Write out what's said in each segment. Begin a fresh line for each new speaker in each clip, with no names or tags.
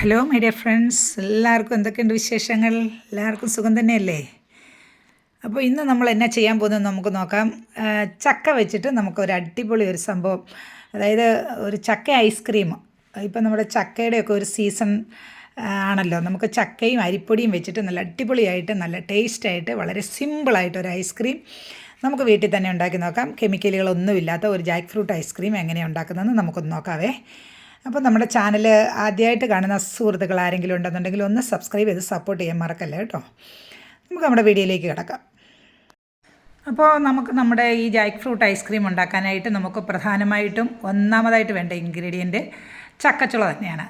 Hello my dear friends എല്ലാവർക്കും എന്തൊക്കെയുണ്ട് വിശേഷങ്ങൾ? എല്ലാവർക്കും സുഖം തന്നെയല്ലേ? അപ്പോൾ ഇന്ന് നമ്മൾ എന്നാ ചെയ്യാൻ പോകുന്നത് നമുക്ക് നോക്കാം. ചക്ക വെച്ചിട്ട് നമുക്ക് ഒരു അടിപൊളി ഒരു സംഭവം. അതായത് ഒരു ചക്ക ഐസ്ക്രീം. ഇപ്പം നമ്മുടെ ചക്കയുടെയൊക്കെ ഒരു സീസൺ ആണല്ലോ. നമുക്ക് ചക്കയും അരിപ്പൊടിയും വെച്ചിട്ട് നല്ല അടിപൊളിയായിട്ട് നല്ല ടേസ്റ്റായിട്ട് വളരെ സിമ്പിളായിട്ട് ഒരു ഐസ്ക്രീം നമുക്ക് വീട്ടിൽ തന്നെ ഉണ്ടാക്കി നോക്കാം. കെമിക്കലുകളൊന്നുമില്ലാത്ത ഒരു ജാക്ക് ഫ്രൂട്ട് ഐസ്ക്രീം എങ്ങനെയാണ് ഉണ്ടാക്കുന്നതെന്ന് നമുക്കൊന്ന് നോക്കാവേ. അപ്പോൾ നമ്മുടെ ചാനൽ ആദ്യമായിട്ട് കാണുന്ന സുഹൃത്തുക്കൾ ആരെങ്കിലും ഉണ്ടെന്നുണ്ടെങ്കിൽ ഒന്ന് സബ്സ്ക്രൈബ് ചെയ്ത് സപ്പോർട്ട് ചെയ്യാൻ മറക്കല്ലേ കേട്ടോ. നമുക്ക് നമ്മുടെ വീഡിയോയിലേക്ക് കിടക്കാം. അപ്പോൾ നമുക്ക് നമ്മുടെ ഈ ജാക്ക് ഫ്രൂട്ട് ഐസ്ക്രീം ഉണ്ടാക്കാനായിട്ട് നമുക്ക് പ്രധാനമായിട്ടും ഒന്നാമതായിട്ട് വേണ്ട ഇൻഗ്രീഡിയന്റ് ചക്കച്ചുള തന്നെയാണ്.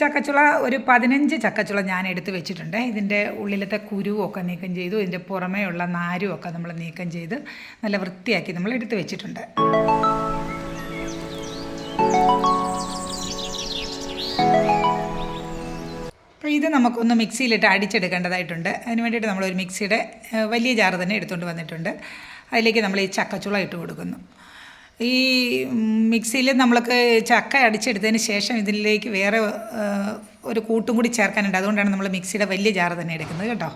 ചക്കച്ചുള ഒരു പതിനഞ്ച് ചക്കച്ചുള ഞാൻ എടുത്ത് വെച്ചിട്ടുണ്ട്. ഇതിന്റെ ഉള്ളിലത്തെ കുരുവൊക്കെ നീക്കം ചെയ്തു. ഇതിന്റെ പുറമേയുള്ള ഉള്ള നാരും ഒക്കെ നമ്മൾ നീക്കം ചെയ്ത് നല്ല വൃത്തിയാക്കി നമ്മൾ എടുത്ത് വെച്ചിട്ടുണ്ട്. അപ്പോൾ ഇത് നമുക്കൊന്ന് മിക്സിയിലിട്ട് അടിച്ചെടുക്കേണ്ടതായിട്ടുണ്ട്. അതിന് വേണ്ടിയിട്ട് നമ്മളൊരു മിക്സിയുടെ വലിയ ജാറ് തന്നെ എടുത്തുകൊണ്ട് വന്നിട്ടുണ്ട്. അതിലേക്ക് നമ്മൾ ഈ ചക്കച്ചുള ഇട്ട് കൊടുക്കുന്നു. ഈ മിക്സിയിൽ നമ്മൾക്ക് ചക്ക അടിച്ചെടുത്തതിന് ശേഷം ഇതിലേക്ക് വേറെ ഒരു കൂട്ടും കൂടി ചേർക്കാനുണ്ട്. അതുകൊണ്ടാണ് നമ്മൾ മിക്സിയുടെ വലിയ ജാറ് തന്നെ എടുക്കുന്നത് കേട്ടോ.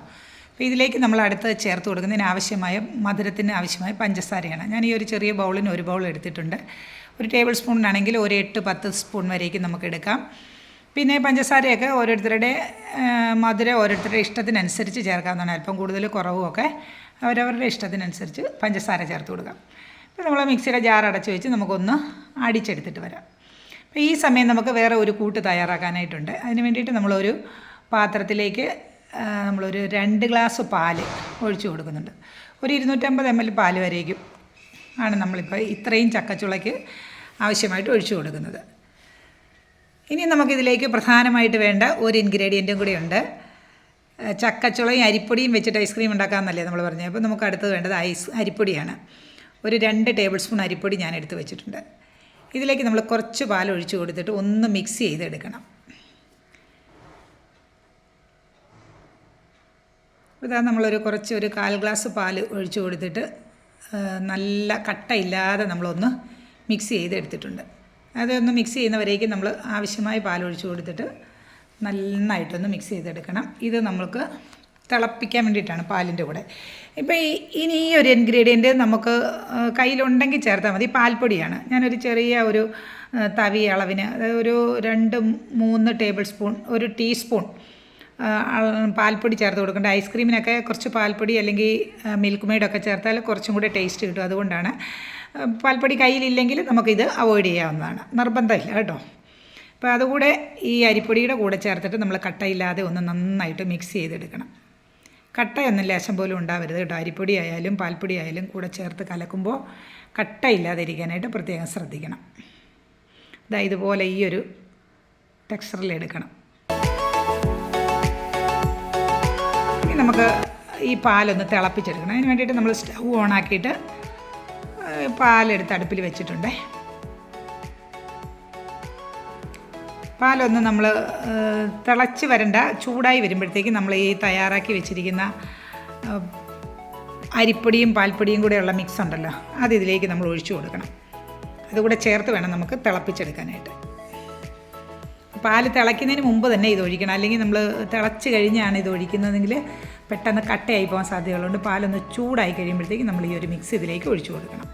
അപ്പോൾ ഇതിലേക്ക് നമ്മൾ അടുത്ത് ചേർത്ത് കൊടുക്കുന്നതിന് ആവശ്യമായ മധുരത്തിന് ആവശ്യമായ പഞ്ചസാരയാണ്. ഞാൻ ഈ ഒരു ചെറിയ ബൗളിന് ഒരു ബൗൾ എടുത്തിട്ടുണ്ട്. ഒരു ടേബിൾ സ്പൂണിനാണെങ്കിൽ ഒരു എട്ട് പത്ത് സ്പൂൺ വരേക്കും നമുക്ക് എടുക്കാം. പിന്നെ പഞ്ചസാരയൊക്കെ ഓരോരുത്തരുടെ മധുരം ഓരോരുത്തരുടെ ഇഷ്ടത്തിനനുസരിച്ച് ചേർക്കാവുന്നതാണ്. അല്പം കൂടുതൽ കുറവുമൊക്കെ അവരവരുടെ ഇഷ്ടത്തിനനുസരിച്ച് പഞ്ചസാര ചേർത്ത് കൊടുക്കാം. ഇപ്പോൾ നമ്മൾ മിക്സിയുടെ ജാർ അടച്ച് വെച്ച് നമുക്കൊന്ന് അടിച്ചെടുത്തിട്ട് വരാം. അപ്പോൾ ഈ സമയം നമുക്ക് വേറെ ഒരു കൂട്ട് തയ്യാറാക്കാനായിട്ടുണ്ട്. അതിന് വേണ്ടിയിട്ട് നമ്മളൊരു പാത്രത്തിലേക്ക് നമ്മളൊരു രണ്ട് ഗ്ലാസ് പാൽ ഒഴിച്ചു കൊടുക്കുന്നുണ്ട്. ഒരു ഇരുന്നൂറ്റമ്പത് എം എൽ പാൽ വരേക്കും ആണ് നമ്മളിപ്പോൾ ഇത്രയും ചക്കച്ചുളയ്ക്ക് ആവശ്യമായിട്ട് ഒഴിച്ചു കൊടുക്കുന്നത്. ഇനി നമുക്കിതിലേക്ക് പ്രധാനമായിട്ട് വേണ്ട ഒരു ഇൻഗ്രീഡിയന്റും കൂടിയുണ്ട് ചക്കച്ചുളയും അരിപ്പൊടിയും വെച്ചിട്ട് ഐസ്ക്രീം ഉണ്ടാക്കാമെന്നല്ലേ നമ്മൾ പറഞ്ഞത്. അപ്പോൾ നമുക്ക് അടുത്തത് വേണ്ടത് ഐസ് അരിപ്പൊടിയാണ്. ഒരു രണ്ട് ടേബിൾ സ്പൂൺ അരിപ്പൊടി ഞാൻ എടുത്ത് വെച്ചിട്ടുണ്ട്. ഇതിലേക്ക് നമ്മൾ കുറച്ച് പാൽ ഒഴിച്ചു കൊടുത്തിട്ട് ഒന്ന് മിക്സ് ചെയ്തെടുക്കണം. ഇതാ നമ്മളൊരു കുറച്ച് ഒരു കാൽ ഗ്ലാസ് പാൽ ഒഴിച്ചു കൊടുത്തിട്ട് നല്ല കട്ടയില്ലാതെ നമ്മളൊന്ന് മിക്സ് ചെയ്തെടുത്തിട്ടുണ്ട്. അതൊന്ന് മിക്സ് ചെയ്യുന്നവരേക്കും നമ്മൾ ആവശ്യമായ പാൽ ഒഴിച്ച് കൊടുത്തിട്ട് നന്നായിട്ടൊന്ന് മിക്സ് ചെയ്തെടുക്കണം. ഇത് നമ്മൾക്ക് തിളപ്പിക്കാൻ വേണ്ടിയിട്ടാണ് പാലിന്റെ കൂടെ. ഇപ്പോൾ ഈ ഇനി ഈ ഒരു ഇൻഗ്രീഡിയന്റ് നമുക്ക് കയ്യിലുണ്ടെങ്കിൽ ചേർത്താൽ മതി. പാൽപ്പൊടിയാണ്. ഞാനൊരു ചെറിയ ഒരു തവി അളവിന് അതായത് ഒരു രണ്ട് മൂന്ന് ടേബിൾ സ്പൂൺ ഒരു ടീസ്പൂൺ പാൽപ്പൊടി ചേർത്ത് കൊടുക്കേണ്ട. ഐസ്ക്രീമിനൊക്കെ കുറച്ച് പാൽപ്പൊടി അല്ലെങ്കിൽ മിൽക്ക് മെയ്ഡൊക്കെ ചേർത്താൽ കുറച്ചും കൂടി ടേസ്റ്റ് കിട്ടും. അതുകൊണ്ടാണ് പാൽപ്പൊടി കയ്യിലില്ലെങ്കിൽ നമുക്കിത് അവോയ്ഡ് ചെയ്യാവുന്നതാണ്. നിർബന്ധമില്ല കേട്ടോ. അപ്പോൾ അതുകൂടെ ഈ അരിപ്പൊടിയുടെ കൂടെ ചേർത്തിട്ട് നമ്മൾ കട്ടയില്ലാതെ ഒന്ന് നന്നായിട്ട് മിക്സ് ചെയ്തെടുക്കണം. കട്ടയൊന്നും ലേശം പോലും ഉണ്ടാവരുത് കേട്ടോ. അരിപ്പൊടി ആയാലും പാൽപ്പൊടി ആയാലും കൂടെ ചേർത്ത് കലക്കുമ്പോൾ കട്ടയില്ലാതെ ഇരിക്കാനായിട്ട് പ്രത്യേകം ശ്രദ്ധിക്കണം. ഇതാ ഇതുപോലെ ഈ ഒരു ടെക്സ്ചറിൽ എടുക്കണം. ഇനി നമുക്ക് ഈ പാലൊന്ന് തിളപ്പിച്ചെടുക്കണം. അതിന് വേണ്ടിയിട്ട് നമ്മൾ സ്റ്റൗ ഓണാക്കിയിട്ട് പാലെടുത്ത് അടുപ്പിൽ വെച്ചിട്ടുണ്ട്. പാലൊന്ന് നമ്മൾ തിളച്ച് വരണ്ട ചൂടായി വരുമ്പോഴത്തേക്ക് നമ്മൾ ഈ തയ്യാറാക്കി വെച്ചിരിക്കുന്ന അരിപ്പൊടിയും പാൽപ്പൊടിയും കൂടെയുള്ള മിക്സ് ഉണ്ടല്ലോ അത് ഇതിലേക്ക് നമ്മൾ ഒഴിച്ചു കൊടുക്കണം. അതുകൂടെ ചേർത്ത് വേണം നമുക്ക് തിളപ്പിച്ചെടുക്കാനായിട്ട്. പാൽ തിളയ്ക്കുന്നതിന് മുമ്പ് തന്നെ ഇത് ഒഴിക്കണം. അല്ലെങ്കിൽ നമ്മൾ തിളച്ച് കഴിഞ്ഞാണ് ഇത് ഒഴിക്കുന്നതെങ്കിൽ പെട്ടെന്ന് കട്ടയായി പോകാൻ സാധ്യതകളുണ്ട്. പാലൊന്ന് ചൂടായി കഴിയുമ്പോഴത്തേക്ക് നമ്മൾ ഈ ഒരു മിക്സ് ഇതിലേക്ക് ഒഴിച്ചു കൊടുക്കണം.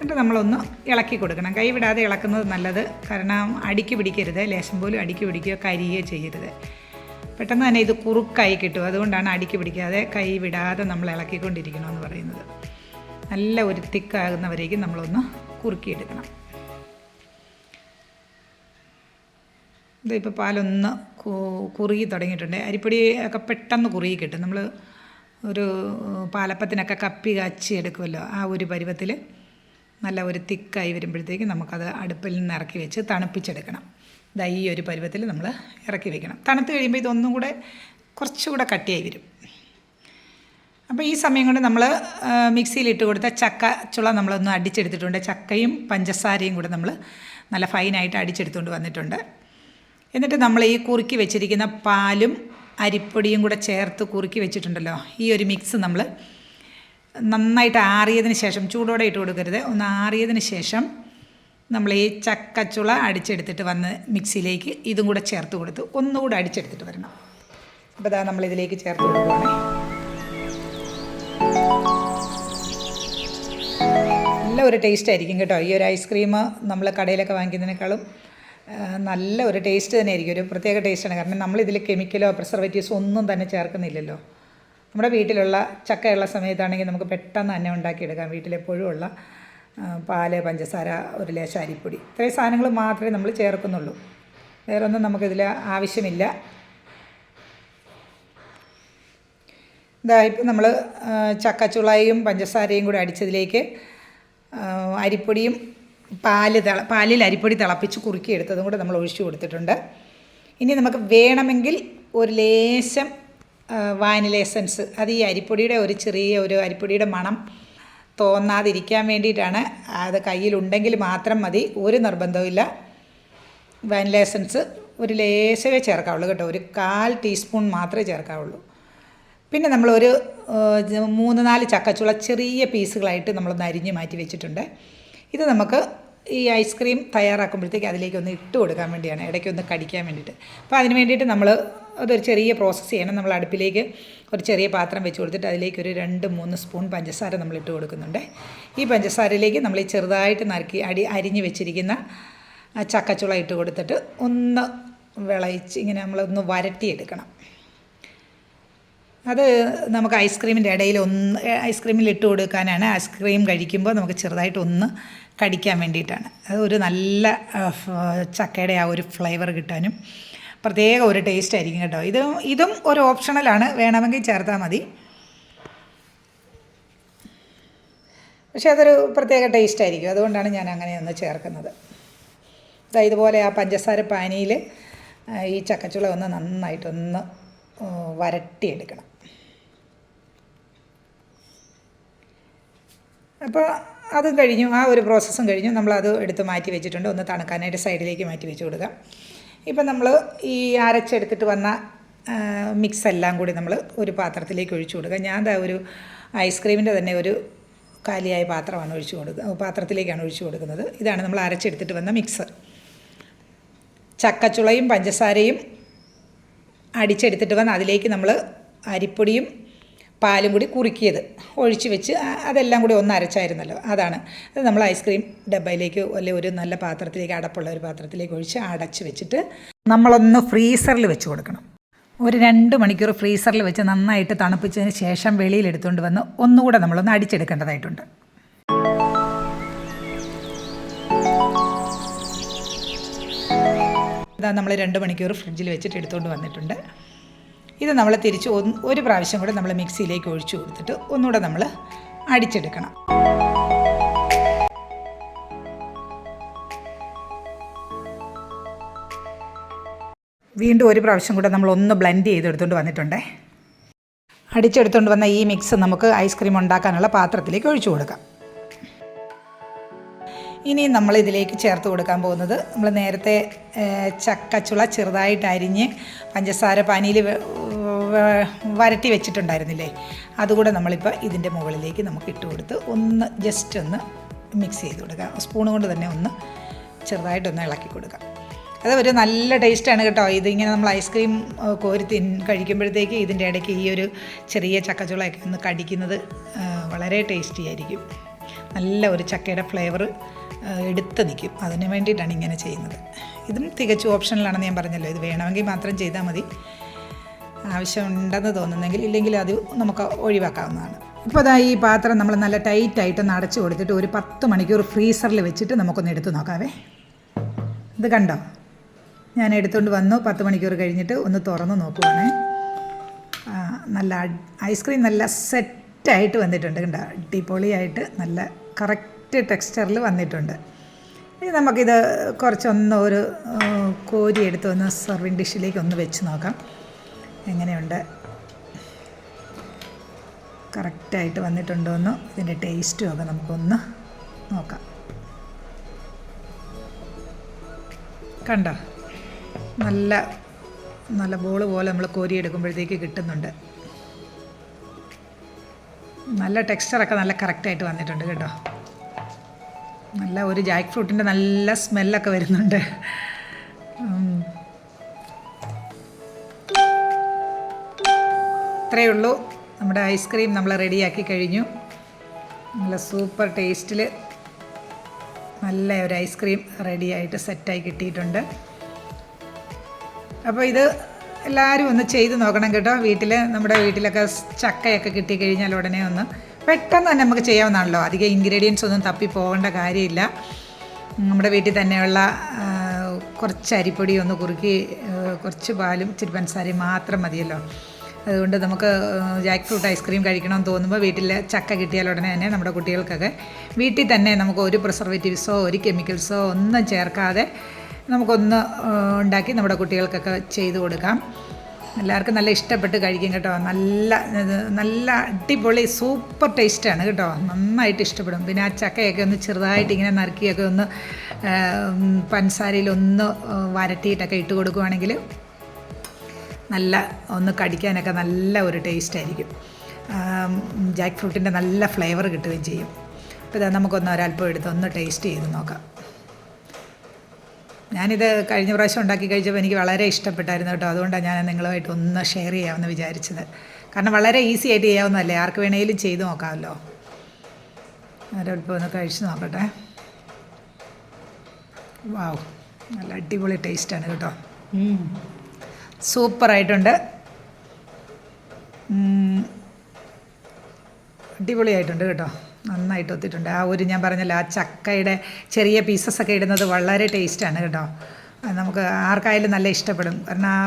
എന്നിട്ട് നമ്മളൊന്ന് ഇളക്കി കൊടുക്കണം. കൈവിടാതെ ഇളക്കുന്നത് നല്ലത്. കാരണം അടിക്ക് പിടിക്കരുത്. ലേശം പോലും അടിക്ക് പിടിക്കുകയോ കരിയുകയോ ചെയ്യരുത്. പെട്ടെന്ന് തന്നെ ഇത് കുറുക്കായി കിട്ടും. അതുകൊണ്ടാണ് അടിക്ക് പിടിക്കാതെ കൈ വിടാതെ നമ്മൾ ഇളക്കിക്കൊണ്ടിരിക്കണമെന്ന് പറയുന്നത്. നല്ല ഒരു തിക്കാകുന്നവരേക്കും നമ്മളൊന്ന് കുറുക്കിയെടുക്കണം. ഇതിപ്പോൾ പാലൊന്ന് കുറുകി തുടങ്ങിയിട്ടുണ്ട്. അരിപ്പൊടി ഒക്കെ പെട്ടെന്ന് കുറുകി കിട്ടും. നമ്മൾ ഒരു പാലപ്പത്തിനൊക്കെ കപ്പി കാച്ചി എടുക്കുമല്ലോ ആ ഒരു പരുവത്തിൽ നല്ല ഒരു തിക്കായി വരുമ്പോഴത്തേക്ക് നമുക്കത് അടുപ്പിൽ നിന്ന് ഇറക്കി വെച്ച് തണുപ്പിച്ചെടുക്കണം. ഇതാ ഈ ഒരു പരുവത്തിൽ നമ്മൾ ഇറക്കി വെക്കണം. തണുത്ത് കഴിയുമ്പോൾ ഇതൊന്നും കൂടെ കുറച്ചുകൂടെ കട്ടിയായി വരും. അപ്പോൾ ഈ സമയം കൊണ്ട് നമ്മൾ മിക്സിയിലിട്ട് കൊടുത്ത ചക്ക ചുള നമ്മളൊന്ന് അടിച്ചെടുത്തിട്ടുണ്ട്. ചക്കയും പഞ്ചസാരയും കൂടെ നമ്മൾ നല്ല ഫൈനായിട്ട് അടിച്ചെടുത്തുകൊണ്ട് വന്നിട്ടുണ്ട്. എന്നിട്ട് നമ്മൾ ഈ കുറുക്കി വെച്ചിരിക്കുന്ന പാലും അരിപ്പൊടിയും കൂടെ ചേർത്ത് കുറുക്കി വെച്ചിട്ടുണ്ടല്ലോ. ഈ ഒരു മിക്സ് നമ്മൾ നന്നായിട്ട് ആറിയതിന് ശേഷം ചൂടോടെ ഇട്ട് കൊടുക്കരുത്. ഒന്ന് ആറിയതിന് ശേഷം നമ്മൾ ഈ ചക്കച്ചുള അടിച്ചെടുത്തിട്ട് വന്ന് മിക്സിയിലേക്ക് ഇതും കൂടെ ചേർത്ത് കൊടുത്ത് ഒന്നുകൂടെ അടിച്ചെടുത്തിട്ട് വരണം. അപ്പോൾ ഇതാ നമ്മളിതിലേക്ക് ചേർത്ത് കൊടുക്കുകയാണ് നല്ല ഒരു ടേസ്റ്റ് ആയിരിക്കും കേട്ടോ. ഈ ഒരു ഐസ്ക്രീം നമ്മൾ കടയിലൊക്കെ വാങ്ങിക്കുന്നതിനേക്കാളും നല്ല ഒരു ടേസ്റ്റ് തന്നെ ആയിരിക്കും ഒരു പ്രത്യേക ടേസ്റ്റാണ്. കാരണം നമ്മളിതിൽ കെമിക്കലോ പ്രിസർവേറ്റീവ്സോ ഒന്നും തന്നെ ചേർക്കുന്നില്ലല്ലോ. നമ്മുടെ വീട്ടിലുള്ള ചക്കയുള്ള സമയത്താണെങ്കിൽ നമുക്ക് പെട്ടെന്ന് തന്നെ ഉണ്ടാക്കിയെടുക്കാം. വീട്ടിലെപ്പോഴും ഉള്ള പാൽ പഞ്ചസാര ഒരു ലേശം അരിപ്പൊടി. ഇത്രയും സാധനങ്ങൾ മാത്രമേ നമ്മൾ ചേർക്കുന്നുള്ളൂ. വേറെ ഒന്നും നമുക്കിതിൽ ആവശ്യമില്ല. ഇതാ ഇപ്പം നമ്മൾ ചക്കച്ചുളയും പഞ്ചസാരയും കൂടി അടിച്ചതിലേക്ക് അരിപ്പൊടിയും പാൽ തിള പാലിൽ അരിപ്പൊടി തിളപ്പിച്ച് കുറുക്കിയെടുത്തതും കൂടെ നമ്മൾ ഒഴിച്ചു കൊടുത്തിട്ടുണ്ട്. ഇനി നമുക്ക് വേണമെങ്കിൽ ഒരു ലേശം വാനില എസൻസ്. അത് ഈ അരിപ്പൊടിയുടെ ഒരു ചെറിയ ഒരു അരിപ്പൊടിയുടെ മണം തോന്നാതിരിക്കാൻ വേണ്ടിയിട്ടാണ്. അത് കയ്യിലുണ്ടെങ്കിൽ മാത്രം മതി. ഒരു നിർബന്ധവുമില്ല വാനില എസൻസ് ഒരു ലേശമേ ചേർക്കാവുള്ളൂ കേട്ടോ. ഒരു കാൽ ടീസ്പൂൺ മാത്രമേ ചേർക്കാവുള്ളൂ. പിന്നെ നമ്മളൊരു മൂന്ന് നാല് ചക്കച്ചുള ചെറിയ പീസുകളായിട്ട് നമ്മളൊന്ന് അരിഞ്ഞ് മാറ്റി വെച്ചിട്ടുണ്ട്. ഇത് നമുക്ക് ഈ ഐസ്ക്രീം തയ്യാറാക്കുമ്പോഴത്തേക്ക് അതിലേക്ക് ഒന്ന് ഇട്ട് കൊടുക്കാൻ വേണ്ടിയാണ് ഇടയ്ക്കൊന്ന് കടിക്കാൻ വേണ്ടിയിട്ട്. അപ്പോൾ അതിന് വേണ്ടിയിട്ട് നമ്മൾ അതൊരു ചെറിയ പ്രോസസ്സ് ചെയ്യണം. നമ്മൾ അടുപ്പിലേക്ക് ഒരു ചെറിയ പാത്രം വെച്ച് കൊടുത്തിട്ട് അതിലേക്ക് ഒരു രണ്ട് മൂന്ന് സ്പൂൺ പഞ്ചസാര നമ്മൾ ഇട്ട് കൊടുക്കുന്നുണ്ട്. ഈ പഞ്ചസാരയിലേക്ക് നമ്മൾ ഈ ചെറുതായിട്ട് നറുക്കി അടി അരിഞ്ഞ് വെച്ചിരിക്കുന്ന ചക്കച്ചുള ഇട്ട് കൊടുത്തിട്ട് ഒന്ന് വിളയിച്ച് ഇങ്ങനെ നമ്മളൊന്ന് വരട്ടിയെടുക്കണം. അത് നമുക്ക് ഐസ്ക്രീമിന്റെ ഇടയിൽ ഒന്ന് ഐസ്ക്രീമിൽ ഇട്ട് കൊടുക്കാനാണ് ഐസ്ക്രീം കഴിക്കുമ്പോൾ നമുക്ക് ചെറുതായിട്ട് ഒന്ന് കടിക്കാൻ വേണ്ടിയിട്ടാണ്. അത് ഒരു നല്ല ചക്കയുടെ ആ ഒരു ഫ്ലേവർ കിട്ടാനും പ്രത്യേക ഒരു ടേസ്റ്റ് ആയിരിക്കും കേട്ടോ. ഇത് ഇതും ഒരു ഓപ്ഷണലാണ് വേണമെങ്കിൽ ചേർത്താൽ മതി. പക്ഷേ അതൊരു പ്രത്യേക ടേസ്റ്റ് ആയിരിക്കും. അതുകൊണ്ടാണ് ഞാൻ അങ്ങനെ ഒന്ന് ചേർക്കുന്നത്. ഇതാ ഇതുപോലെ ആ പഞ്ചസാര പാനിയിൽ ഈ ചക്കച്ചുള ഒന്ന് നന്നായിട്ടൊന്ന് വരട്ടിയെടുക്കണം. അപ്പോൾ അതും കഴിഞ്ഞു. ആ ഒരു പ്രോസസ്സും കഴിഞ്ഞു. നമ്മളത് എടുത്ത് മാറ്റി വെച്ചിട്ടുണ്ട്. ഒന്ന് തണുക്കാനായിട്ട് സൈഡിലേക്ക് മാറ്റി വെച്ച് കൊടുക്കാം. ഇപ്പം നമ്മൾ ഈ അരച്ചെടുത്തിട്ട് വന്ന മിക്സ് എല്ലാം കൂടി നമ്മൾ ഒരു പാത്രത്തിലേക്ക് ഒഴിച്ചു കൊടുക്കുക. ഞാൻ ഒരു ഐസ്ക്രീമിന്റെ തന്നെ ഒരു കാലിയായ പാത്രമാണ് ഒഴിച്ചു കൊടുക്കുക. പാത്രത്തിലേക്കാണ് ഒഴിച്ചു കൊടുക്കുന്നത്. ഇതാണ് നമ്മൾ അരച്ചെടുത്തിട്ട് വന്ന മിക്സ് ചക്കച്ചുളയും പഞ്ചസാരയും അടിച്ചെടുത്തിട്ട് വന്ന് അതിലേക്ക് നമ്മൾ അരിപ്പൊടിയും പാലും കൂടി കുറുക്കിയത്. ഒഴിച്ച് വെച്ച് അതെല്ലാം കൂടി ഒന്ന് അരച്ചായിരുന്നല്ലോ. അതാണ്. അത് നമ്മൾ ഐസ്ക്രീം ഡബ്ബയിലേക്ക് അല്ലെങ്കിൽ ഒരു നല്ല പാത്രത്തിലേക്ക് അടപ്പുള്ള ഒരു പാത്രത്തിലേക്ക് ഒഴിച്ച് അടച്ച് വെച്ചിട്ട് നമ്മളൊന്ന് ഫ്രീസറിൽ വെച്ച് കൊടുക്കണം. ഒരു രണ്ട് മണിക്കൂർ ഫ്രീസറിൽ വെച്ച് നന്നായിട്ട് തണുപ്പിച്ചതിന് ശേഷം വെളിയിൽ എടുത്തുകൊണ്ട് വന്ന് ഒന്നുകൂടെ നമ്മളൊന്ന് അടിച്ചെടുക്കേണ്ടതായിട്ടുണ്ട്. ഇതാ നമ്മൾ രണ്ട് മണിക്കൂർ ഫ്രിഡ്ജിൽ വെച്ചിട്ട് എടുത്തുകൊണ്ട് വന്നിട്ടുണ്ട്. ഇത് നമ്മൾ തിരിച്ച് ഒരു പ്രാവശ്യം കൂടെ നമ്മൾ മിക്സിയിലേക്ക് ഒഴിച്ചു കൊടുത്തിട്ട് ഒന്നുകൂടെ നമ്മൾ അടിച്ചെടുക്കണം. വീണ്ടും ഒരു പ്രാവശ്യം കൂടെ നമ്മൾ ഒന്ന് ബ്ലെൻഡ് ചെയ്തെടുത്തുകൊണ്ട് വന്നിട്ടുണ്ടേ. അടിച്ചെടുത്തുകൊണ്ട് വന്ന ഈ മിക്സ് നമുക്ക് ഐസ്ക്രീം ഉണ്ടാക്കാനുള്ള പാത്രത്തിലേക്ക് ഒഴിച്ചു കൊടുക്കാം. ഇനി നമ്മൾ ഇതിലേക്ക് ചേർത്ത് കൊടുക്കാൻ പോകുന്നത് നമ്മൾ നേരത്തെ ചക്കച്ചുള ചെറുതായിട്ട് അരിഞ്ഞ് പഞ്ചസാര പാനിയിൽ വരട്ടി വെച്ചിട്ടുണ്ടായിരുന്നില്ലേ? അതുകൂടെ നമ്മളിപ്പോൾ ഇതിന്റെ മുകളിലേക്ക് നമുക്ക് ഇട്ട് കൊടുത്ത് ഒന്ന് ജസ്റ്റ് ഒന്ന് മിക്സ് ചെയ്ത് കൊടുക്കുക സ്പൂൺ കൊണ്ട് തന്നെ ഒന്ന് ചെറുതായിട്ടൊന്ന് ഇളക്കി കൊടുക്കുക അത് ഒരു നല്ല ടേസ്റ്റാണ് കേട്ടോ. ഇതിങ്ങനെ നമ്മൾ ഐസ്ക്രീം കോരി തിൻ കഴിക്കുമ്പോഴത്തേക്ക് ഇതിന്റെ ഇടയ്ക്ക് ഈ ഒരു ചെറിയ ചക്കച്ചുളയൊക്കെ ഒന്ന് കടിക്കുന്നത് വളരെ ടേസ്റ്റി ആയിരിക്കും. നല്ല ഒരു ചക്കയുടെ ഫ്ലേവർ എടുത്ത് നിൽക്കും. അതിന് വേണ്ടിയിട്ടാണ് ഇങ്ങനെ ചെയ്യുന്നത്. ഇതും തികച്ചും ഓപ്ഷനിലാണെന്ന് ഞാൻ പറഞ്ഞല്ലോ. ഇത് വേണമെങ്കിൽ മാത്രം ചെയ്താൽ മതി. ആവശ്യമുണ്ടെന്ന് തോന്നുന്നെങ്കിൽ ഇല്ലെങ്കിൽ അത് നമുക്ക് ഒഴിവാക്കാവുന്നതാണ്. ഇപ്പോൾ അതാ ഈ പാത്രം നമ്മൾ നല്ല ടൈറ്റായിട്ട് ഒന്ന് അടച്ചു കൊടുത്തിട്ട് ഒരു പത്ത് മണിക്കൂർ ഫ്രീസറിൽ വെച്ചിട്ട് നമുക്കൊന്ന് എടുത്ത് നോക്കാവേ. ഇത് കണ്ടോ? ഞാൻ എടുത്തുകൊണ്ട് വന്നു പത്ത് മണിക്കൂർ കഴിഞ്ഞിട്ട് ഒന്ന് തുറന്ന് നോക്കുവാണേ. നല്ല ഐസ്ക്രീം നല്ല സെറ്റായിട്ട് വന്നിട്ടുണ്ട് കണ്ടോ? അടിപൊളിയായിട്ട് നല്ല കറക്റ്റ് ടെക്സ്ചറിൽ വന്നിട്ടുണ്ട്. ഇനി നമുക്കിത് കുറച്ചൊന്ന് ഒരു കോരി എടുത്ത് ഒന്ന് സർവിങ് ഡിഷിലേക്ക് ഒന്ന് വെച്ച് നോക്കാം. എങ്ങനെയുണ്ട്? കറക്റ്റായിട്ട് വന്നിട്ടുണ്ടോ എന്ന് ഇതിന്റെ ടേസ്റ്റും ഒക്കെ നമുക്കൊന്ന് നോക്കാം. കണ്ടോ? നല്ല നല്ല ബോൾ പോലെ നമ്മൾ കോരിയെടുക്കുമ്പോഴത്തേക്ക് കിട്ടുന്നുണ്ട്. നല്ല ടെക്സ്ചറൊക്കെ നല്ല കറക്റ്റായിട്ട് വന്നിട്ടുണ്ട് കേട്ടോ. നല്ല ഒരു ജാക്ക് ഫ്രൂട്ടിന്റെ നല്ല സ്മെല്ലൊക്കെ വരുന്നുണ്ട്. ഇത്രയേ ഉള്ളൂ. നമ്മുടെ ഐസ്ക്രീം നമ്മൾ റെഡിയാക്കി കഴിഞ്ഞു. നല്ല സൂപ്പർ ടേസ്റ്റിൽ നല്ല ഒരു ഐസ്ക്രീം റെഡിയായിട്ട് സെറ്റായി കിട്ടിയിട്ടുണ്ട്. അപ്പോൾ ഇത് എല്ലാവരും ഒന്ന് ചെയ്ത് നോക്കണം കേട്ടോ. വീട്ടിൽ നമ്മുടെ വീട്ടിലൊക്കെ ചക്കയൊക്കെ കിട്ടിക്കഴിഞ്ഞാൽ ഉടനെ ഒന്ന് പെട്ടെന്ന് തന്നെ നമുക്ക് ചെയ്യാവുന്നതാണല്ലോ. അധികം ഇൻഗ്രീഡിയൻസ് ഒന്നും തപ്പി പോകേണ്ട കാര്യമില്ല. നമ്മുടെ വീട്ടിൽ തന്നെയുള്ള കുറച്ച് അരിപ്പൊടി ഒന്ന് കുറുക്കി കുറച്ച് പാലും ഇച്ചിരി പഞ്ചസാരയും മാത്രം മതിയല്ലോ. അതുകൊണ്ട് നമുക്ക് ജാക്ക് ഫ്രൂട്ട് ഐസ്ക്രീം കഴിക്കണമെന്ന് തോന്നുമ്പോൾ വീട്ടിൽ ചക്ക കിട്ടിയാൽ ഉടനെ തന്നെ നമ്മുടെ കുട്ടികൾക്കൊക്കെ വീട്ടിൽ തന്നെ നമുക്ക് ഒരു പ്രിസർവേറ്റീവ്സോ ഒരു കെമിക്കൽസോ ഒന്നും ചേർക്കാതെ നമുക്കൊന്ന് ഉണ്ടാക്കി നമ്മുടെ കുട്ടികൾക്കൊക്കെ ചെയ്തു കൊടുക്കാം. എല്ലാവർക്കും നല്ല ഇഷ്ടപ്പെട്ട് കഴിക്കും കേട്ടോ. നല്ല നല്ല അടിപൊളി സൂപ്പർ ടേസ്റ്റാണ് കേട്ടോ. നന്നായിട്ട് ഇഷ്ടപ്പെടും. പിന്നെ ആ ചക്കയൊക്കെ ഒന്ന് ചെറുതായിട്ട് ഇങ്ങനെ നറുക്കിയൊക്കെ ഒന്ന് പഞ്ചസാരയിൽ ഒന്ന് വരട്ടിയിട്ടൊക്കെ ഇട്ട് കൊടുക്കുവാണെങ്കിൽ നല്ല ഒന്ന് കടിക്കാനൊക്കെ നല്ല ഒരു ടേസ്റ്റ് ആയിരിക്കും. ജാക്ക് ഫ്രൂട്ടിന്റെ നല്ല ഫ്ലേവർ കിട്ടുകയും ചെയ്യും. അപ്പോൾ ഇതാ നമുക്കൊന്ന് ഒരല്പം എടുത്ത് ഒന്ന് ടേസ്റ്റ് ചെയ്ത് നോക്കാം. ഞാനിത് കഴിഞ്ഞ പ്രാവശ്യം ഉണ്ടാക്കി കഴിച്ചപ്പോൾ എനിക്ക് വളരെ ഇഷ്ടപ്പെട്ടായിരുന്നു കേട്ടോ. അതുകൊണ്ടാണ് ഞാൻ നിങ്ങളുമായിട്ട് ഒന്ന് ഷെയർ ചെയ്യാമെന്ന് വിചാരിച്ചത്. കാരണം വളരെ ഈസി ആയിട്ട് ചെയ്യാവുന്നതല്ലേ? ആർക്ക് വേണമെങ്കിലും ചെയ്ത് നോക്കാമല്ലോ. ഒരല്പം ഒന്ന് കഴിച്ച് നോക്കട്ടെ. വാവ് നല്ല അടിപൊളി ടേസ്റ്റാണ് കേട്ടോ. സൂപ്പറായിട്ടുണ്ട്. അടിപൊളിയായിട്ടുണ്ട് കേട്ടോ. നന്നായിട്ട് ഒത്തിട്ടുണ്ട്. ആ ഒരു ഞാൻ പറഞ്ഞല്ലോ ആ ചക്കയുടെ ചെറിയ പീസസൊക്കെ ഇടുന്നത് വളരെ ടേസ്റ്റാണ് കേട്ടോ. നമുക്ക് ആർക്കായാലും നല്ല ഇഷ്ടപ്പെടും. കാരണം ആ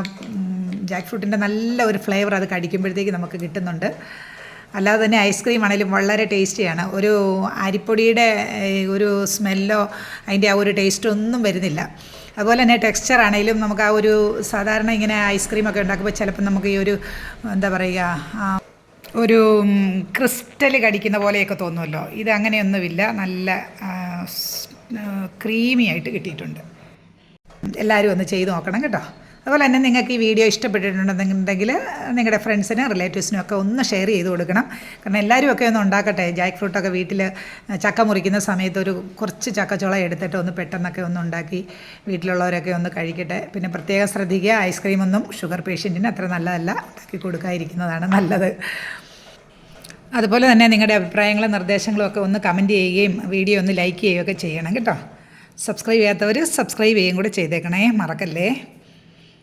ജാക്ക് ഫ്രൂട്ടിന്റെ നല്ല ഒരു ഫ്ലേവർ അത് കടിക്കുമ്പോഴത്തേക്ക് നമുക്ക് കിട്ടുന്നുണ്ട്. അല്ലാതെ തന്നെ ഐസ്ക്രീം ആണെങ്കിലും വളരെ ടേസ്റ്റിയാണ് ഒരു അരിപ്പൊടിയുടെ ഒരു സ്മെല്ലോ അതിന്റെ ആ ഒരു ടേസ്റ്റ് ഒന്നും വരുന്നില്ല. അതുപോലെ തന്നെ ടെക്സ്ചർ ആണെങ്കിലും നമുക്ക് ആ ഒരു സാധാരണ ഇങ്ങനെ ഐസ്ക്രീം ഒക്കെ ഉണ്ടാക്കുമ്പോൾ ചിലപ്പോൾ നമുക്ക് ഈ ഒരു എന്താ പറയുക ഒരു ക്രിസ്റ്റൽ കടിക്കുന്ന പോലെയൊക്കെ തോന്നുമല്ലോ. ഇത് അങ്ങനെയൊന്നുമില്ല. നല്ല ക്രീമി ആയിട്ട് കിട്ടിയിട്ടുണ്ട്. എല്ലാവരും ഒന്ന് ചെയ്ത് നോക്കണം കേട്ടോ. അതുപോലെ തന്നെ നിങ്ങൾക്ക് ഈ വീഡിയോ ഇഷ്ടപ്പെട്ടിട്ടുണ്ടെന്നുണ്ടെങ്കിൽ നിങ്ങളുടെ ഫ്രണ്ട്സിനും റിലേറ്റീവ്സിനും ഒക്കെ ഒന്ന് ഷെയർ ചെയ്ത് കൊടുക്കണം. കാരണം എല്ലാവരും ഒക്കെ ഒന്ന് ഉണ്ടാക്കട്ടെ. ജാക്ക് ഫ്രൂട്ടൊക്കെ വീട്ടിൽ ചക്ക മുറിക്കുന്ന സമയത്ത് ഒരു കുറച്ച് ചക്കച്ചുള എടുത്തിട്ട് ഒന്ന് പെട്ടെന്നൊക്കെ ഒന്ന് ഉണ്ടാക്കി വീട്ടിലുള്ളവരൊക്കെ ഒന്ന് കഴിക്കട്ടെ. പിന്നെ പ്രത്യേകം ശ്രദ്ധിക്കുക ഐസ്ക്രീമൊന്നും ഷുഗർ പേഷ്യന്റിന് അത്ര നല്ലതല്ല. ഉണ്ടാക്കി കൊടുക്കാതിരിക്കുന്നതാണ് നല്ലത്. അതുപോലെ തന്നെ നിങ്ങളുടെ അഭിപ്രായങ്ങളും നിർദ്ദേശങ്ങളും ഒക്കെ ഒന്ന് കമന്റ് ചെയ്യുകയും വീഡിയോ ഒന്ന് ലൈക്ക് ചെയ്യുകയൊക്കെ ചെയ്യണം കേട്ടോ. സബ്സ്ക്രൈബ് ചെയ്യാത്തവർ സബ്സ്ക്രൈബ് ചെയ്യുകയും കൂടെ ചെയ്തേക്കണേ. മറക്കല്ലേ?